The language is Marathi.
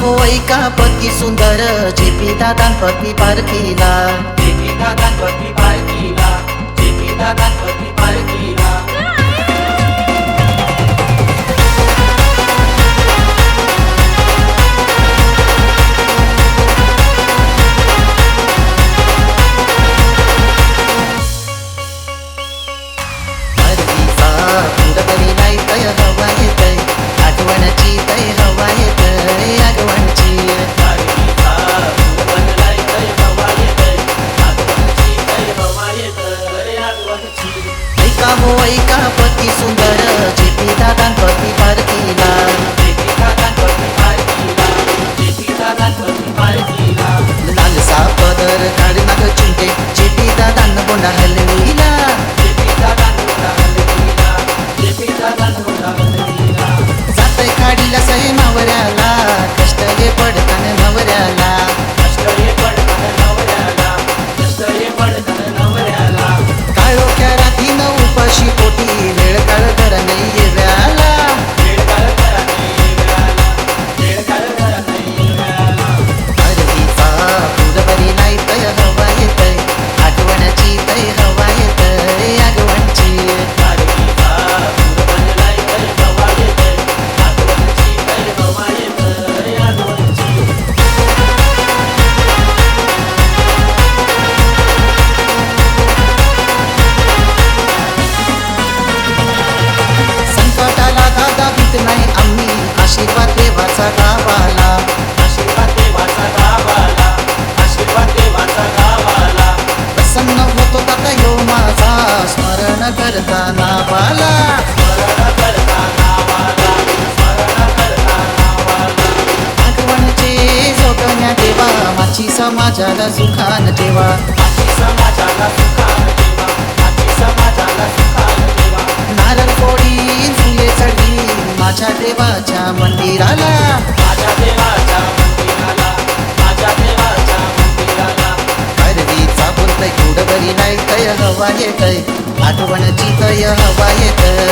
हो ऐका पती सुंदर जेपी दादा पारखीला. जेपी दादा पती पारखीला जेपी दादा पती पारखीला. पारखीचा पुरवली नाही तय हवा येतय. आठवणची तय पारखीला जेपी दादा पती पारखीला लाल सापदर काढ नाग चिंटे जेपी दादा बोंडा हलवीला जेपी काढीला सहे मावऱ्याला कष्ट हे पडतान नवऱ्याला. स्मरण करताना बाला करता नावाला देवा माझी समाजाला सुखान देवा. समाजाला नारळ फोडी फुले चढली माझ्या देवाच्या मंदिराला. हवा येत आठवणची तय हवा येतय.